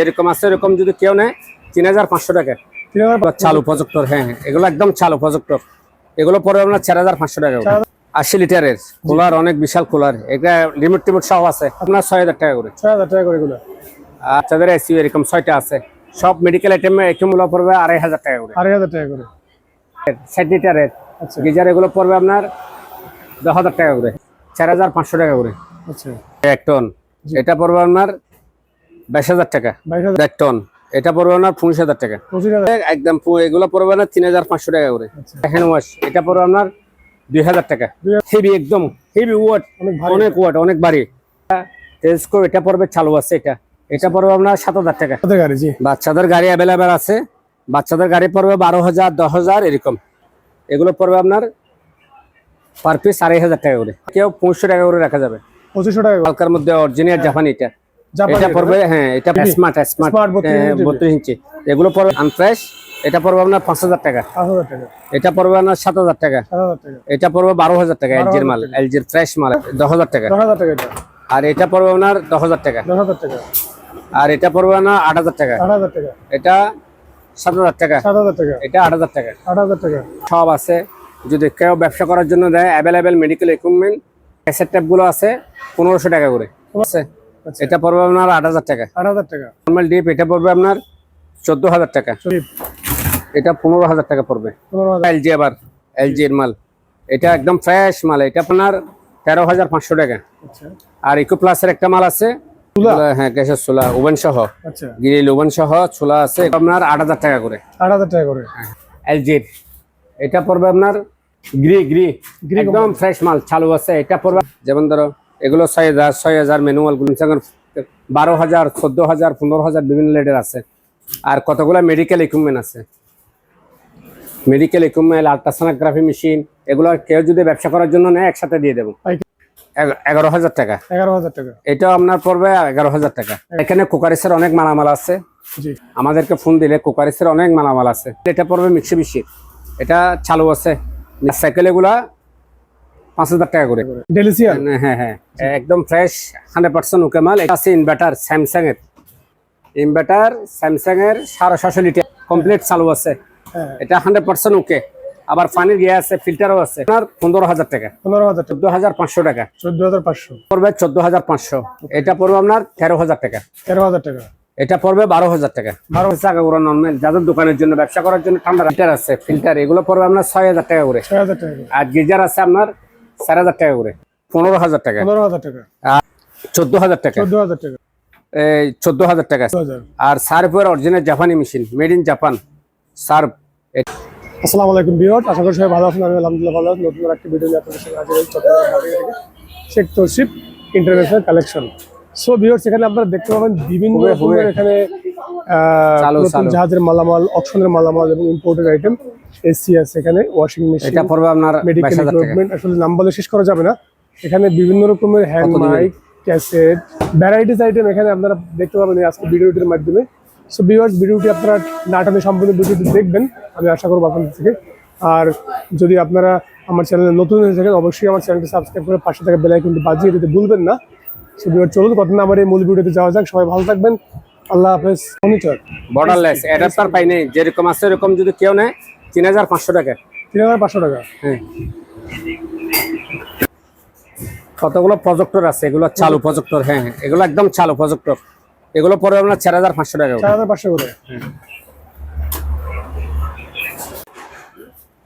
এরকম আছে এরকম যদি কেউ নেয় তিন হাজার পাঁচশো টাকা। চাল প্রজেক্টর হ্যাঁ হ্যাঁ এগুলো একদম চাল প্রজেক্টর এগুলো পরে আপনার চার হাজার পাঁচশো টাকা। আশি লিটারের কুলার অনেক বিশাল কুলার। এটা লিমিট টিমিট সব আছে আপনার ছয় হাজার টাকা করে। ছয় হাজার টাকা করে এগুলো। আর তাদের এসি এরকম ছয়টা আছে। সব মেডিকেল আইটেম এগুলো পড়বে আড়াই হাজার টাকা করে। আড়াই হাজার টাকা করে। ষাট লিটারের আচ্ছা। গিজার এগুলো পড়বে আপনার দশ হাজার টাকা করে। চার হাজার পাঁচশো টাকা করে। আচ্ছা। এক টন। এটা পড়বে আপনার বাইশ হাজার টাকা। এক টন। এটা পড়বে আপনার পঁচিশ হাজার টাকা। একদম এগুলো পড়বে না তিন হাজার পাঁচশো টাকা করে। আচ্ছা। ওয়াশ এটা পড়বে আপনার দুই হাজার টাকা। দুই হাজার। হেভি একদম। হেভি ওয়াট অনেক ওয়াট অনেক ভারী। টেস্কো এটা পড়বে চালু আছে এটা। এটা পড়বে আপনার সাত হাজার টাকা। বাচ্চাদের গাড়ি অ্যাভেলেবেল আছে। বাচ্চাদের গাড়ি পড়বে বারো হাজার দশ হাজার এরকম। এগুলো পড়বে আপনার পার পিস আড়াই হাজার টাকা করে। কেউ পঁচিশশো টাকা করে রাখা যাবে। পঁচিশশো টাকা হালকার মধ্যে অরিজিনাল জাপানি এটা। এটা এটা পড়বে হ্যাঁ এটা স্মার্ট স্মার্ট Smart 32 ইঞ্চি। বত্রিশ ইঞ্চি এগুলো পড়বে আনফ্রেশ এটা পড়বে আপনার পাঁচ হাজার টাকা পাঁচ হাজার টাকা এটা পড়বে আপনার সাত হাজার টাকা সাত হাজার টাকা এটা পড়বে বারো হাজার টাকা এলজির মাল এলজির ফ্রেশ মাল দশ হাজার টাকা দশ হাজার টাকা এটা আর এটা পড়বে আপনার দশ হাজার টাকা আর এটা পড়বে আপনার আট হাজার টাকা আট হাজার টাকা এটা সাত হাজার টাকা এটা আট হাজার টাকা টাকা সব আছে যদি কেউ ব্যবসা করার জন্য দেয় অ্যাভেলেবেল মেডিকেল ইকুইপমেন্ট ক্যাসেট ট্যাপগুলো আছে পনেরোশো টাকা করে আছে আচ্ছা। এটা পড়বে আপনার আট হাজার টাকা। আট হাজার টাকা। নর্মাল ডিপ এটা পড়বে আপনার চোদ্দ হাজার টাকা। এটা পনেরো হাজার টাকা পড়বে। এলজি আবার এলজি এর মাল। এটা একদম ফ্রেশ মাল। এটা আপনার তেরো হাজার পাঁচশো টাকা। আচ্ছা। আর ইকো প্লাসের একটা মাল আছে। হ্যাঁ গ্যাসের চুলা ওভেন সহ। আচ্ছা। গ্রিল ওভেন সহ চুলা আছে। আপনার আট হাজার টাকা করে। আট হাজার টাকা করে। এলজির এটা পড়বে আপনার গ্রি গ্রি গ্রি একদম ফ্রেশ মাল চালু আছে। এটা পড়বে যেমন ধরো এগুলো ছয় হাজার ছয় হাজার ম্যানুয়ালগুলো বারো হাজার চোদ্দ হাজার পনেরো হাজার বিভিন্ন লেডের আছে। আর কতগুলো মেডিকেল ইকুইপমেন্ট আছে? মেডিকেল ইকুইপমেন্ট আলট্রাসোনোগ্রাফি মেশিন এগুলো কেউ যদি ব্যবসা করার জন্য নেয় একসাথে দিয়ে দেবো। এগারো হাজার টাকা। এগারো হাজার টাকা। এটাও আপনার পড়বে এগারো হাজার টাকা। এখানে কুকারিসের অনেক মালামাল আছে। আমাদেরকে ফোন দিলে কুকারিসের অনেক মালামাল আছে। এটা পড়বে মিক্সি মিশি এটা চালু আছে। সাইকেল এগুলা পাঁচ হাজার টাকা করে। ডেলিসিয়ান হ্যাঁ হ্যাঁ একদম ফ্রেশ হান্ড্রেড পার্সেন্ট ওকে মাল। এটা আছে ইনভার্টার স্যামসাং এর ইনভার্টার স্যামসাং এর সাড়ে ছশো লিটার কমপ্লিট চালু আছে। হ্যাঁ। এটা হান্ড্রেড পার্সেন্ট ওকে। আবার পানির গিয়ে আছে ফিল্টারও আছে। আপনার পনেরো হাজার টাকা। পনেরো হাজার চোদ্দ হাজার পাঁচশো টাকা। চোদ্দ হাজার পাঁচশো। পড়বে চোদ্দ হাজার পাঁচশো। এটা পড়বে আপনার তেরো হাজার টাকা। তেরো হাজার টাকা। এটা পড়বে বারো হাজার টাকা। বারো হাজার টাকা করে নর্মাল যাদের দোকানের জন্য ব্যবসা করার জন্য ঠান্ডা ফিল্টার আছে ফিল্টার এগুলো পড়বে আপনার ছয় হাজার টাকা করে। ছয় হাজার টাকা করে। আর গিজার আছে আপনার চার হাজার টাকা করে। পনেরো হাজার টাকা। পনেরো হাজার টাকা। আর চোদ্দ হাজার টাকা। চোদ্দ হাজার টাকা। এই চোদ্দ হাজার টাকা আর সার্ফের অরিজিনাল জাপানি মেশিন মেড ইন জাপান সার্ফ আসসালামু আলাইকুম বিয়ট আশা করি সবাই ভালো আছেন আমি আলহামদুলিল্লাহ ভালো আছি। নতুন একটা ভিডিও নিয়ে আপনাদের সাথে হাজির চট্টগ্রাম শেখ তৌসিফ ইন্টারন্যাশনাল কালেকশন সো বিয়ট সেখানে আপনারা দেখতে পাবেন বিভিন্ন। এখানে জাহাজের মালামাল অপশনের মালামাল এবং ইম্পোর্টেড আইটেম এসি আছে এখানে ওয়াশিং মেশিন এটা পড়বে আপনার মেডিকেল ইকুইপমেন্ট আসলে নাম বলে শেষ করা যাবে না। এখানে বিভিন্ন রকমের hand mic cassette varieties item এখানে আপনারা দেখতে পাবেন আজকে ভিডিওটির মাধ্যমে। সো ভিউয়ার্স ভিডিওটি আপনারা নাটনে সম্পূর্ণ ভিডিওটি দেখবেন আমি আশা করব আপনাদের থেকে। আর যদি আপনারা আমার চ্যানেলে নতুন হয়ে থাকেন অবশ্যই আমার চ্যানেলটি সাবস্ক্রাইব করে পাশে থাকা বেল আইকনটি বাজিয়ে দিতে ভুলবেন না। সো ভিউয়ার চলুন কত না আমার এই মূল ভিডিওতে যাওয়া যাক। সবাই ভালো থাকবেন। আল্লাহ হাফেজ। মনিটর বর্ডারলেস অ্যাডাপ্টার পাই নেই যেরকম আছে এরকম যদি কেউ নেয় তিন হাজার পাঁচশো টাকা। তিন হাজার পাঁচশো টাকা। হ্যাঁ। কতগুলো প্রজেক্টর আছে? এগুলো চালু প্রজেক্টর হ্যাঁ হ্যাঁ। এগুলো একদম চালু প্রজেক্টর এগুলো পড়বে আপনার চার হাজার পাঁচশো টাকা চার হাজার পাঁচশো করে।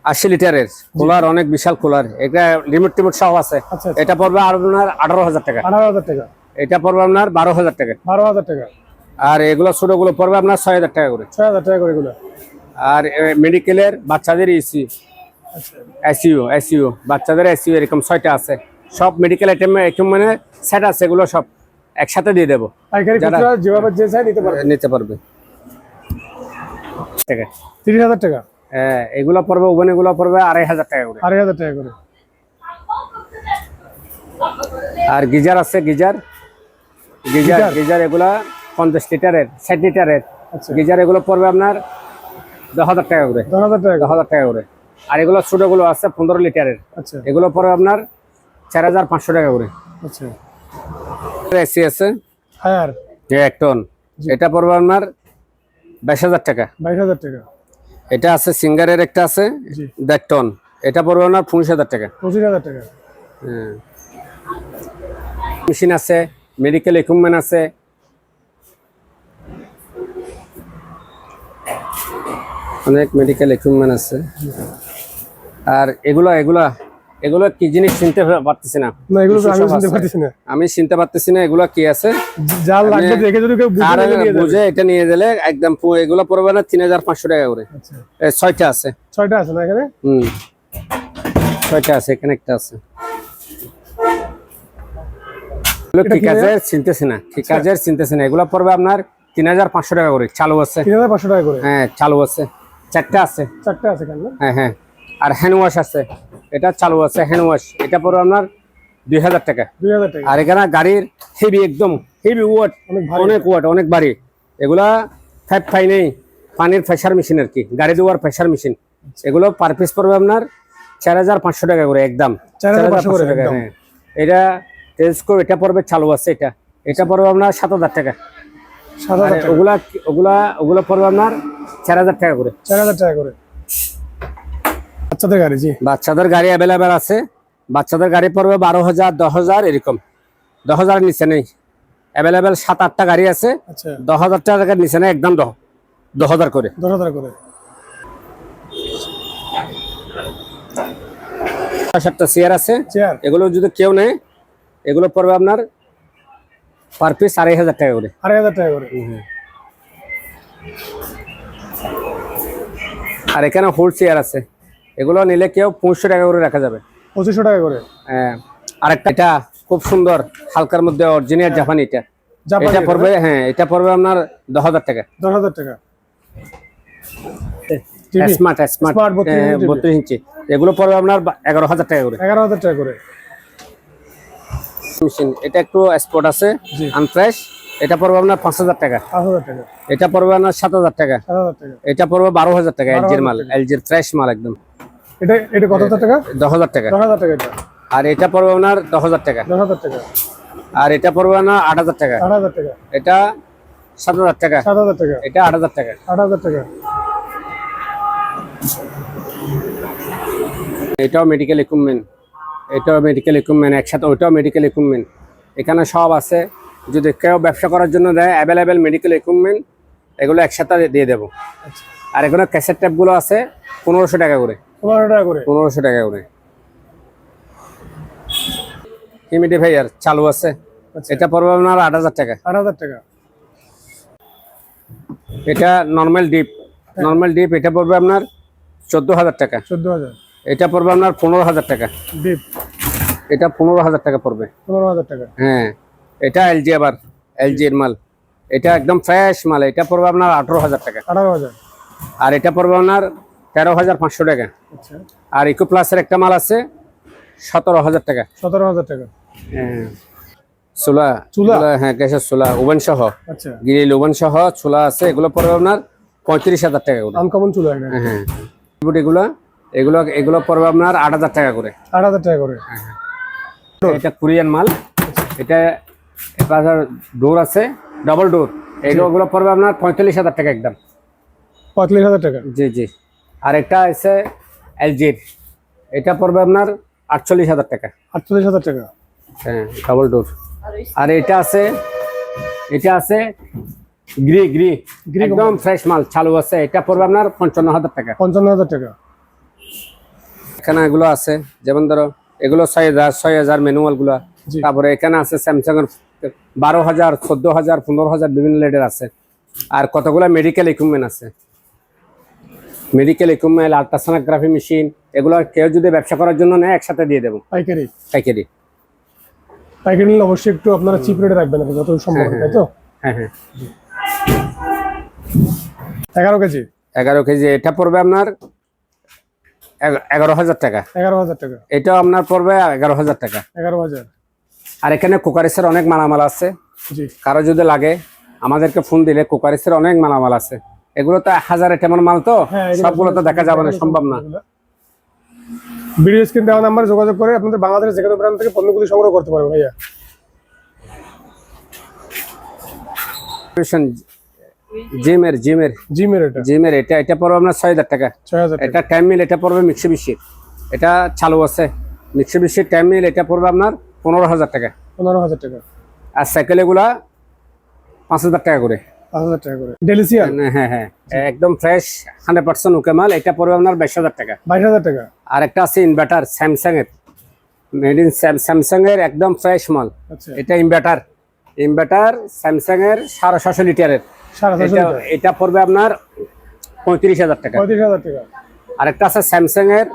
আশি লিটারের। কুলার অনেক বিশাল কুলার এটা লিমিট টিমিট সব আছে। আচ্ছা, আচ্ছা। এটা পড়বে আর আপনার আঠারো হাজার টাকা। আঠারো হাজার টাকা। এটা পড়বে আপনার বারো হাজার টাকা। বারো হাজার টাকা। আর এগুলো ছোটগুলো পড়বে আপনার ছয় হাজার টাকা করে। ছয় হাজার টাকা করে এগুলো। আর মেডিকেলের বাচ্চাদের এসি এসইউ এসিও বাচ্চাদের এসিও এরকম ছয়টা আছে। সব মেডিকেল আইটেম মানে সেট আছে এগুলো সব একসাথে দিয়ে দেবো। যেভাবে যে চাই নিতে পারবে। নিতে পারবে। টাকা তিরিশ হাজার টাকা? হ্যাঁ এগুলো পড়বে ওভেন এগুলো পড়বে আড়াই হাজার টাকা করে। আড়াই হাজার টাকা করে। আর গিজার আছে গিজার গিজার? গিজার এগুলা পঞ্চাশ লিটারের ষাট লিটারের। আচ্ছা। গিজার এগুলো পড়বে আপনার দশ হাজার টাকা করে। দশ হাজার টাকা দশ হাজার টাকা করে। আর এগুলো ছোটগুলো আছে পনেরো লিটারের। আচ্ছা। এগুলো পড়বে আপনার চার হাজার পাঁচশো টাকা করে। আচ্ছা। এসি আছে? হায়ার যে এক টন। এটা পড়বে আপনার বাইশ হাজার টাকা। বাইশ হাজার টাকা। এটা আছে সিঙ্গারের একটা আছে দেড় টন। এটা পড়বে আপনার পঁচিশ হাজার টাকা। পঁচিশ হাজার টাকা। হ্যাঁ। মেশিন আছে মেডিকেল ইকুইপমেন্ট আছে অনেক মেডিকেল ইকুইপমেন্ট আছে। আর এগুলো এগুলা এগুলো কি জিনিস চিনতে পারতেছি না? না এগুলো আমি শুনতে পারতেছি না। আমি চিনতে পারতেছি না এগুলো কি আছে। যা লাগবে দেখে যদি কেউ বুঝে এটা নিয়ে গেলে একদম এগুলো পড়বে না তিন হাজার পাঁচশো টাকা করে। আচ্ছা। ছয়টা আছে। ছয়টা আছে না এখানে? হুম। ছয়টা আছে এখানে একটা আছে। এগুলো ঠিক কি আছে চিনতেছি না। ঠিক আছে চিনতেছি না। এগুলো পড়বে আপনার তিন হাজার পাঁচশো টাকা করে চালু আছে। তিন হাজার পাঁচশো টাকা করে? হ্যাঁ চালু আছে। চারটা আছে। চারটা আছে এখানে না? হ্যাঁ হ্যাঁ। আর হ্যান্ড ওয়াশ আছে। এটা চালু আছে হ্যান্ড ওয়াশ এটা পড়বে আপনার দুই হাজার টাকা। দুই হাজার টাকা। আর এখানে গাড়ির হেভি একদম হেভি ওয়াট অনেক ওয়াট অনেক ভারী। এগুলা ফাইভ ফাই নেই। পানির প্রেশার মেশিন আর কি। গাড়ি দেওয়ার প্রেশার মেশিন এগুলো পার পিস পড়বে আপনার চার হাজার পাঁচশো টাকা করে একদম। 4,500 করে 4,500 টাকা হ্যাঁ। এটা টেলস্কোপ এটা পড়বে চালু আছে এটা। এটা পড়বে আপনার সাত হাজার টাকা। সাত হাজার টাকা। ওগুলা ওগুলা ওগুলো পড়বে আপনার চার হাজার টাকা করে। চার হাজার টাকা করে। বাচ্চাদের গাড়ি জি। বাচ্চাদের গাড়ি অ্যাভেলেবেল আছে। বাচ্চাদের গাড়ি পড়বে বারো হাজার দশ হাজার এরকম। দশ হাজারের নিচে নেই। অ্যাভেলেবেল সাত আটটা গাড়ি আছে। আচ্ছা। দশ হাজার টাকার নিচে নেই একদম দশ দশ হাজার করে। দশ হাজার করে। সাতটা চেয়ার আছে। এগুলো যদি কেউ নেয় এগুলো পড়বে আপনার পার পিস আড়াই হাজার টাকা করে। আড়াই হাজার টাকা করে। আর এখানে হোল চেয়ার আছে। এগুলো নিলে কেউ পঁচিশশো টাকা করে রাখা যাবে। পঁচিশশো টাকা করে? হ্যাঁ, আরেকটা এটা খুব সুন্দর হালকার মধ্যে অরিজিনাল জাপানি এটা। এটা পড়বে হ্যাঁ এটা পড়বে আপনার দশ হাজার টাকা। দশ হাজার টাকা? স্মার্ট স্মার্ট 32 ইঞ্চি বত্রিশ ইঞ্চি। এগুলো পড়বে আপনার এগারো হাজার টাকা করে। এগারো হাজার টাকা করে। মেশিন এটা একটু স্পট আছে আনফ্রেশ এটা পড়বে আপনার পাঁচ হাজার টাকা টাকা এটা পড়বে আপনার সাত হাজার টাকা এটা পড়বে বারো হাজার টাকা 12,000 এলজির মাল এলজির ফ্রেশ মাল একদম এটা এটা কত হাজার টাকা দশ হাজার টাকা দশ হাজার টাকা এটা আর এটা পড়বে আপনার দশ হাজার টাকা দশ হাজার টাকা আর এটা পড়বে আপনার আট হাজার টাকা আট হাজার টাকা এটা সাত হাজার টাকা সাত হাজার টাকা এটা আট হাজার টাকা আট হাজার টাকা এটাও মেডিকেল ইকুইপমেন্ট এটাও মেডিকেল ইকুইপমেন্ট একসাথে ওটাও মেডিকেল ইকুইপমেন্ট এখানে সব আছে যদি কেউ ব্যবসা করার জন্য দেয় অ্যাভেলেবেল মেডিকেল ইকুইপমেন্ট এগুলো একসাথে দিয়ে দেবো। আচ্ছা। আর এখানে ক্যাসেট ট্যাপগুলো আছে পনেরোশো টাকা করে। পনেরোশো টাকা করে? পনেরোশো টাকা করে। হিমিডিফাইয়ার চালু আছে। আচ্ছা। এটা পড়বে আপনার আট হাজার টাকা। আট হাজার টাকা। এটা নর্মাল ডিপ নর্মাল ডিপ এটা পড়বে আপনার চোদ্দ হাজার টাকা। চোদ্দ হাজার। এটা পড়বে আপনার পনেরো হাজার টাকা। ডিপ এটা পনেরো হাজার টাকা পড়বে। পনেরো হাজার টাকা। হ্যাঁ। এটা এলজি আবার এলজি এর মাল। এটা একদম ফ্রেশ মাল এটা পড়বে আপনার আঠারো হাজার টাকা। আঠারো হাজার। আর এটা পড়বে আপনার তেরো হাজার পাঁচশো টাকা। আচ্ছা। আর ইকো প্লাসের একটা মাল আছে সতেরো হাজার টাকা। সতেরো হাজার টাকা। হ্যাঁ। চুলা হ্যাঁ গ্যাসের চুলা ওভেন সহ। আচ্ছা। গ্রিল ওভেন সহ চুলা আছে এগুলো পড়বে আপনার পঁয়ত্রিশ হাজার টাকা করে। আনকমন চুলা হ্যাঁ এগুলো এগুলো এগুলো পড়বে আপনার আট হাজার টাকা করে। আট হাজার টাকা করে। এটা কোরিয়ান মাল। এটা এবার ডোর আছে ডাবল ডোর এইগুলো পড়বে আপনার পঁয়তাল্লিশ হাজার টাকা একদম। পঁয়তাল্লিশ হাজার টাকা? জি জি। আর একটা আছে এলজির এটা পড়বে আপনার আটচল্লিশ হাজার টাকা। আটচল্লিশ হাজার টাকা? হ্যাঁ ডাবল ডোর আর এটা আছে এটা আছে গ্রি গ্রি Gree একদম ফ্রেশ মাল চালু আছে। এটা পড়বে আপনার পঞ্চান্ন হাজার টাকা। পঞ্চান্ন হাজার টাকা। এখানে এগুলো আছে যেমন ধরো এগুলো ছয় হাজার ছয় হাজার ম্যানুয়ালগুলা। তারপরে এখানে আছে স্যামসাং এর বারো হাজার চোদ্দ হাজার পনেরো হাজার বিভিন্ন লেডের আছে। আর কতগুলো মেডিকেল ইকুইপমেন্ট আছে? মেডিকেল ইকুইপমেন্ট আলট্রাসোনোগ্রাফি মেশিন এগুলো কেউ যদি ব্যবসা করার জন্য নেয় একসাথে দিয়ে দেবো। পাইকারি? পাইকারি। পাইকারি নিলে অবশ্যই একটু আপনারা চিপ রেটে রাখবেন যত সম্ভব হয়, তাই তো? হ্যাঁ। হ্যাঁ এগারো কেজি? এগারো কেজি এটা পড়বে আপনার এগারো হাজার টাকা। এগারো হাজার টাকা। এটাও আপনার পড়বে এগারো হাজার টাকা। এগারো হাজার। আর এখানে কুকারিসের অনেক মালামাল আছে। কারও যদি লাগে আমাদেরকে ফোন দিলে কুকারিসের অনেক মালামাল আছে। এগুলো তো হাজার এমন মাল তো হ্যাঁ সবগুলো তো দেখা যাবে না সম্ভব না। ভিডিও স্ক্রিন দেওয়া নাম্বারে যোগাযোগ করে আপনাদের বাংলাদেশের যে কোনো থেকে পণ্যগুলি সংগ্রহ করতে পারবেন ভাইয়া। জিমের জিমের। জিমের এটা। জিমের এটা এটা পড়বে আপনার ছয় হাজার টাকা। ছয় হাজার টাকা এটা টাইম মিল এটা পড়বে মিক্সি বিশি। এটা চালু আছে। মিক্সি বিশি টাইম মিল এটা পড়বে আপনার পনেরো হাজার টাকা। পনেরো হাজার টাকা। আর সাইকেল এগুলা পাঁচ হাজার টাকা করে। পাঁচ হাজার টাকা করে। ডেলিসিয়ান হ্যাঁ হ্যাঁ একদম ফ্রেশ হান্ড্রেড পার্সেন্ট ওকে মাল এটা পড়বে আপনার বাইশ হাজার টাকা। বাইশ হাজার টাকা। আর একটা আছে ইনভার্টার স্যামসাং এর মেড ইন স্যামসাং এর একদম ফ্রেশ মাল। আচ্ছা। এটা ইনভার্টার ইনভার্টার স্যামসাং এর সাড়ে ছশো লিটারের। এটা পড়বে আপনার পঁয়ত্রিশ হাজার টাকা। পঁয়ত্রিশ হাজার টাকা। আরেকটা আছে স্যামসাং এর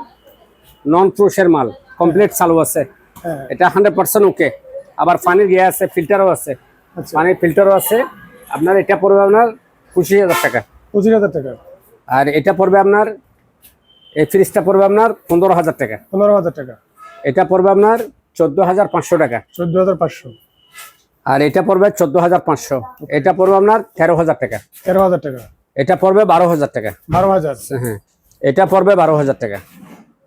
নন প্রুশের মাল। কমপ্লিট চালু আছে। হ্যাঁ এটা হান্ড্রেড পার্সেন্ট ওকে আবার পানির ইয়ে আছে ফিল্টারও আছে। আচ্ছা। পানির ফিল্টারও আছে। আপনার এটা পড়বে আপনার পঁচিশ হাজার টাকা। পঁচিশ হাজার টাকা। আর এটা পড়বে আপনার এই ফ্রিজটা পড়বে আপনার পনেরো হাজার টাকা। পনেরো হাজার টাকা। এটা পড়বে আপনার চোদ্দ হাজার পাঁচশো টাকা। চোদ্দ হাজার পাঁচশো। আর এটা পড়বে চোদ্দ হাজার পাঁচশো। এটা পড়বে আপনার তেরো হাজার টাকা। তেরো হাজার টাকা। এটা পড়বে বারো হাজার টাকা। বারো হাজার। হ্যাঁ। এটা পড়বে বারো হাজার টাকা।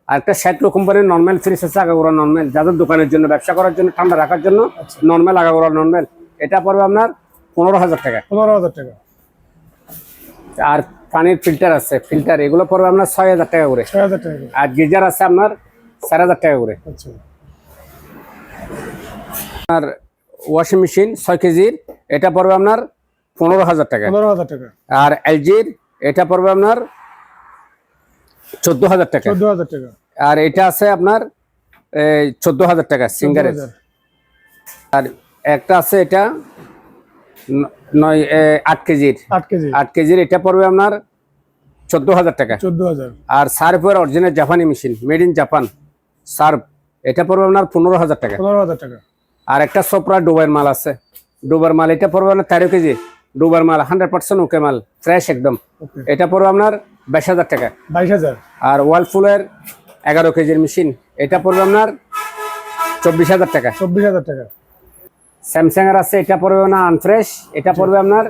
আর একটা শ্যাটলো কোম্পানির নর্মাল ফ্রিজ আছে আগাগোড়া নর্মাল যাদের দোকানের জন্য ব্যবসা করার জন্য ঠান্ডা রাখার জন্য নর্মাল আগাগোড়া নর্মাল এটা পড়বে আপনার পনেরো হাজার টাকা। পনেরো হাজার টাকা। আর পানির ফিল্টার আছে ফিল্টার এগুলো পড়বে আপনার ছয় হাজার টাকা করে। ছয় হাজার টাকা আর গিজার আছে আপনার চার হাজার টাকা করে। আচ্ছা। আর ওয়াশিং মেশিন ছয় কেজির এটা পড়বে আপনার পনেরো হাজার টাকা। পনেরো হাজার টাকা। আর এলজির এটা পড়বে আপনার চোদ্দ হাজার টাকা। চোদ্দ হাজার টাকা। আর এটা আছে আপনার চোদ্দ হাজার টাকা সিঙ্গারের আর একটা আছে এটা নয় আট কেজির। আট কেজি আট কেজির এটা পড়বে আপনার চোদ্দ হাজার টাকা। চোদ্দ হাজার আর সার্ফের অরিজিনাল জাপানি মেশিন মেড ইন জাপান। সার্ফ এটা পড়বে আপনার পনেরো হাজার টাকা। পনেরো হাজার টাকা। আর একটা সোপরা ডুবার মাল আছে। ডুবার মাল এটা পড়বে আপনার তেরো কেজি। ডুবার মাল হান্ড্রেড পার্সেন্ট ওকে মাল ফ্রেশ একদম। এটা পড়বে আপনার বাইশ হাজার টাকা। বাইশ হাজার। আর ওয়ালফুলের এগারো কেজির মেশিন এটা পড়বে আপনার চব্বিশ হাজার টাকা। চব্বিশ হাজার টাকা। স্যামসাং এর আছে এটা পড়বে না আনফ্রেশ এটা পড়বে আপনার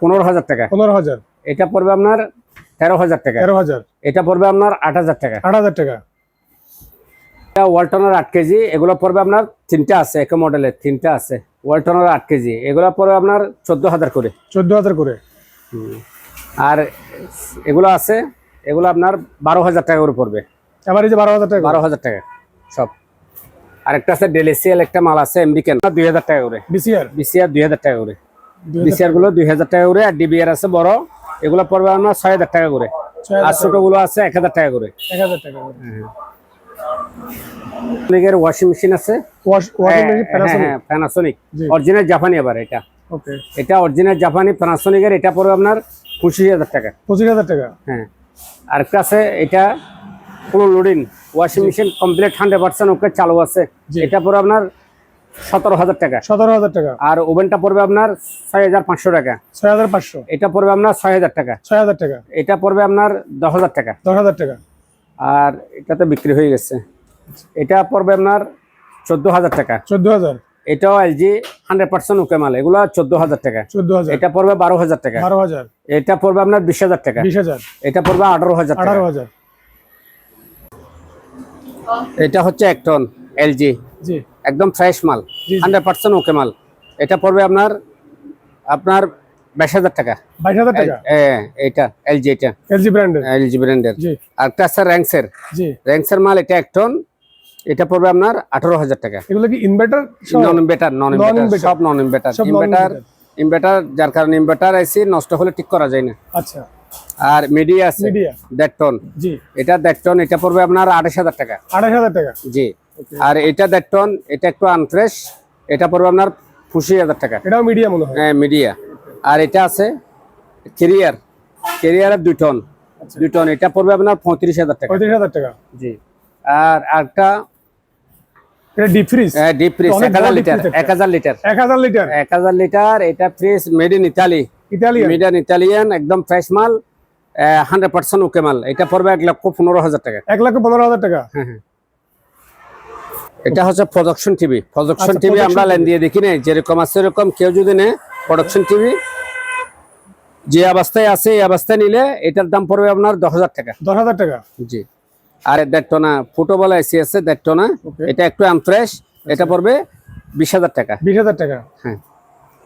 পনেরো হাজার টাকা। পনেরো হাজার। এটা পড়বে আপনার তেরো হাজার টাকা। তেরো হাজার। এটা পড়বে আপনার আট হাজার টাকা। আট হাজার টাকা। এটা ওয়ালটনের আট কেজি এগুলো পড়বে আপনার তিনটা আছে এক মডেলের তিনটা আছে। ওয়ালটনের আট কেজি এগুলো পড়বে আপনার চোদ্দ হাজার করে। চোদ্দ হাজার করে। আর এগুলো আছে এগুলো আপনার বারো হাজার টাকা করে পড়বে। এবার এই যে বারো হাজার টাকা বারো হাজার টাকা সব। আরেকটা আছে ডেলিসিয়াল একটা মাল আছে আমেরিকান দুই হাজার টাকা করে। বিসিআর বিসিআর দুই হাজার টাকা করে। বিসিআরগুলো দুই হাজার টাকা করে আর ডিবিআর আছে বড়। এগুলো পড়বে আপনার ছয় হাজার টাকা করে। আর ছোটগুলো আছে এক হাজার টাকা করে। এক হাজার টাকা করে। লিগের ওয়াশিং মেশিন আছে। ওয়াশ ওয়াশিং মেশিন প্যানাসোনিক হ্যাঁ প্যানাসোনিক জি। অরিজিনাল জাপানি আবার এটা। এটা অরিজিনাল জাপানি প্যানাসোনিকের এটা পড়বে আপনার পঁচিশ হাজার টাকা। পঁচিশ হাজার টাকা? হ্যাঁ। আরেকটা আছে এটা কোনো loading washing machine complete hundred percent okay চালু আছে। এটা পড়বে আপনার সতেরো হাজার টাকা। সতেরো হাজার টাকা। আর ওভেনটা পড়বে আপনার ছয় হাজার পাঁচশো টাকা। ছয় হাজার পাঁচশো। এটা পড়বে আপনার ছয় হাজার টাকা। ছয় হাজার টাকা। এটা পড়বে আপনার দশ হাজার টাকা। দশ হাজার টাকা। আর এটা তো বিক্রি হয়ে গেছে। এটা পড়বে আপনার চোদ্দ হাজার টাকা। চোদ্দ হাজার। এটাও এলজি হান্ড্রেড পার্সেন্ট ওকে মাল। এগুলো চোদ্দ হাজার টাকা। চোদ্দ হাজার। এটা পড়বে বারো হাজার টাকা। বারো হাজার। এটা পড়বে আপনার বিশ হাজার টাকা। বিশ হাজার। এটা পড়বে আঠারো হাজার আঠারো হাজার। এটা হচ্ছে এক টন এলজি জি। একদম ফ্রেশ মাল। হান্ড্রেড পার্সেন্ট ওকে মাল। এটা পড়বে আপনার আপনার বাইশ হাজার টাকা। বাইশ হাজার টাকা? হ্যাঁ এটা এলজি এটা। এলজি ব্র্যান্ডের এলজি ব্র্যান্ডের আর একটা আছে র্যাঙ্কসের জি। র্যাঙ্কসের মাল এটা এক টন। এটা পড়বে আপনার আঠারো হাজার টাকা। এগুলো কি inverter non inverter non inverter সব নন ইনভার্টার ইনভার্টার ইনভার্টার যার কারণে ইনভার্টার আইসি নষ্ট হলে ঠিক করা যায় না। আচ্ছা। আর মিডিয়া আছে মিডিয়া দেড় টন জি। এটা দেড় টন এটা পড়বে আপনার আঠাশ হাজার টাকা। আঠাশ হাজার টাকা। জি। আর এটা দেড় টন এটা একটু আনফ্রেশ এটা পড়বে আপনার পঁচিশ হাজার টাকা। এটাও মিডিয়া মনে হয়। হ্যাঁ মিডিয়া আর এটা আছে কেরিয়ার কেরিয়ারের দুই টন আচ্ছা। দুই টন এটা পড়বে আপনার পঁয়ত্রিশ হাজার টাকা। পঁয়ত্রিশ হাজার টাকা। জি। আর একটা এটা ডিপ ফ্রিজ ডিপ ফ্রিজ অনেক এক হাজার বড় deep লিটার freeze একটা। এক হাজার লিটার। এক হাজার লিটার। এক হাজার লিটার এটা fridge made in Italy Italian made in Italian একদম ফ্রেশ মাল হান্ড্রেড পার্সেন্ট ওকে মাল। এটা পড়বে এক লক্ষ পনেরো হাজার টাকা। এক লাখ পনেরো হাজার টাকা। হ্যাঁ হ্যাঁ। এটা হচ্ছে টিভি টিভি আমরা লাইন দিয়ে দেখি যেরকম আছে এরকম কেউ যদি নেয় প্রোডাকশন টিভি যে অবস্থায় আছে এই অবস্থায় নিলে এটার দাম পড়বে আপনার দশ হাজার টাকা। দশ হাজার টাকা। জি। আর দেড় টনা ফুটবল এসি আছে দেড় টনা. এটা একটু আমফ্রেশ এটা পড়বে বিশ হাজার টাকা। বিশ হাজার টাকা। হ্যাঁ।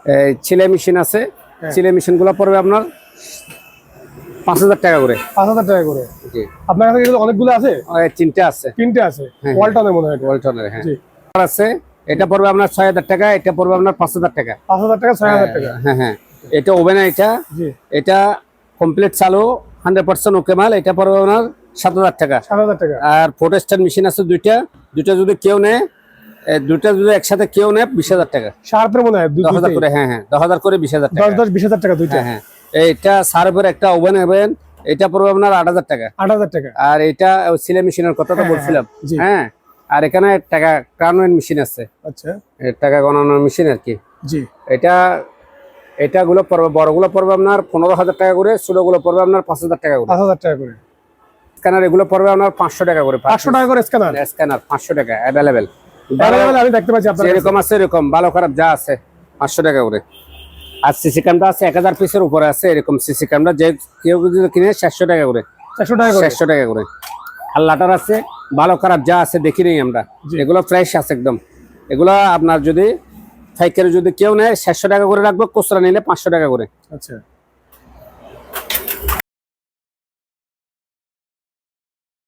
এই ছেলে মেশিন আছে হ্যাঁ। সিলাই মেশিনগুলো পড়বে আপনার পাঁচ হাজার টাকা করে। পাঁচ হাজার টাকা করে। জি। আপনার কাছে অনেকগুলো আছে? তিনটে আছে। তিনটে আছে। হ্যাঁ। ওয়ালটনের মনে হয় ওয়ালটনের হ্যাঁ। আছে এটা পড়বে আপনার ছয় হাজার টাকা এটা পড়বে আপনার পাঁচ হাজার টাকা। পাঁচ হাজার টাকা ছয় হাজার টাকা। হ্যাঁ হ্যাঁ। এটা ওভেন এটা। এটা কমপ্লিট চালু হান্ড্রেড পার্সেন্ট ওকে মাল। এটা পড়বে আপনার সাত হাজার টাকা। আর ফোটোস্টার মেশিন আছে দুইটা। দুইটা যদি কেউ নেয় এ, দুইটা যদি একসাথে কেউ নেয় বিশ হাজার টাকা। শার্পের মনে হয় দশ হাজার করে হ্যাঁ হ্যাঁ দশ হাজার করে বিশ হাজার দশ টাকা। দশ বিশ হাজার টাকা দুইটা। হ্যাঁ হ্যাঁ। এইটা সার্ভের একটা ওভেন ওভেন এটা পড়বে আপনার আট হাজার টাকা। আট হাজার টাকা। আর এটা সিলাই মেশিনের কথাটা বলছিলাম। হ্যাঁ আর এখানে টাকা ক্রাউন মেশিন আছে। আচ্ছা। টাকা গণনার মেশিন আর কি। জি। এটা এটাগুলো পড়বে বড়গুলো পড়বে আপনার পনেরো হাজার টাকা করে ছোটগুলো পড়বে আপনার পাঁচ হাজার টাকা করে। পাঁচ হাজার টাকা করে। স্ক্যানার এগুলো পড়বে আপনার পাঁচশো টাকা করে পাঁচশো টাকা করে স্ক্যানার? স্ক্যানার পাঁচশো টাকা অ্যাভেলেবেল আমি দেখতে পাচ্ছি আপনার কাছে। যেরকম আছে এরকম ভালো খারাপ যা আছে পাঁচশো টাকা করে। আর সিসি ক্যামেরা আছে এক হাজার পিসের উপরে আছে এরকম সিসি ক্যামেরা যে কেউ যদি কিনে চারশো টাকা করে। চারশো টাকা করে। চারশো টাকা করে। আর লাটার আছে ভালো খারাপ যা আছে দেখি নেই আমরা। এগুলো ফ্রেশ আছে একদম। এগুলো আপনার যদি ফাইকারি যদি কেউ নেয় চারশো টাকা করে রাখব খুচরা নিলে পাঁচশো টাকা করে। আচ্ছা।